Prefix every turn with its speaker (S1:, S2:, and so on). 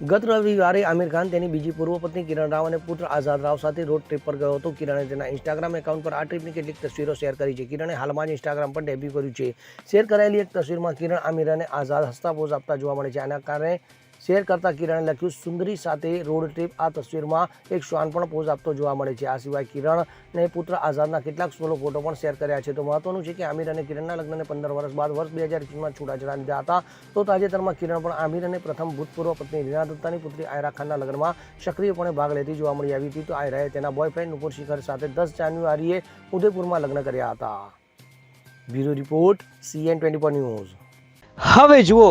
S1: ગત રવિવારે આમિર ખાન તેની બીજી પૂર્વ પત્ની કિરણ રાવ અને પુત્ર આઝાદ રાવ સાથે રોડ ટ્રીપ પર ગયો હતો. કિરણે તેના ઇન્સ્ટાગ્રામ એકાઉન્ટ પર આ ટ્રીપની કેટલીક તસવીરો શેર કરી છે. કિરણે હાલમાં જ ઇન્સ્ટાગ્રામ પર ડેબ્યુ કર્યું છે. શેર કરાયેલી એક તસવીરમાં કિરણ આમિર અને આઝાદ હસતા પોઝ આપતા જોવા મળે છે. આના કારણે શેર કરતા કિરણે લખ્યું, સુંદરી સાથે રોડ ટ્રીપ આ તસવીરમાં એક શ્વાન પણ પોઝ આપતો જોવા મળે છે. આ સિવાય કિરણ ને પુત્ર આઝાદના કેટલાક સોલો ફોટો પણ શેર કર્યા છે. તો મહત્વનું છે કે આમિર અને કિરણના લગ્નને પંદર વર્ષ બાદ વર્ષ બે હજાર એકવીસમાં છૂટાછેડા લીધા હતા. તો તાજેતરમાં કિરણ પણ આમિર અને પ્રથમ ભૂતપૂર્વ પત્ની રીના દત્તાની પુત્રી આયરા ખાનના લગ્નમાં સક્રિયપણે ભાગ લેતી જોવા મળી આવી હતી. તો આયરાએ તેના બોયફ્રેન્ડ નુપુર શિખર સાથે દસ જાન્યુઆરીએ ઉદયપુરમાં લગ્ન કર્યા હતા. Bureau report CN twenty news.
S2: હવે જુઓ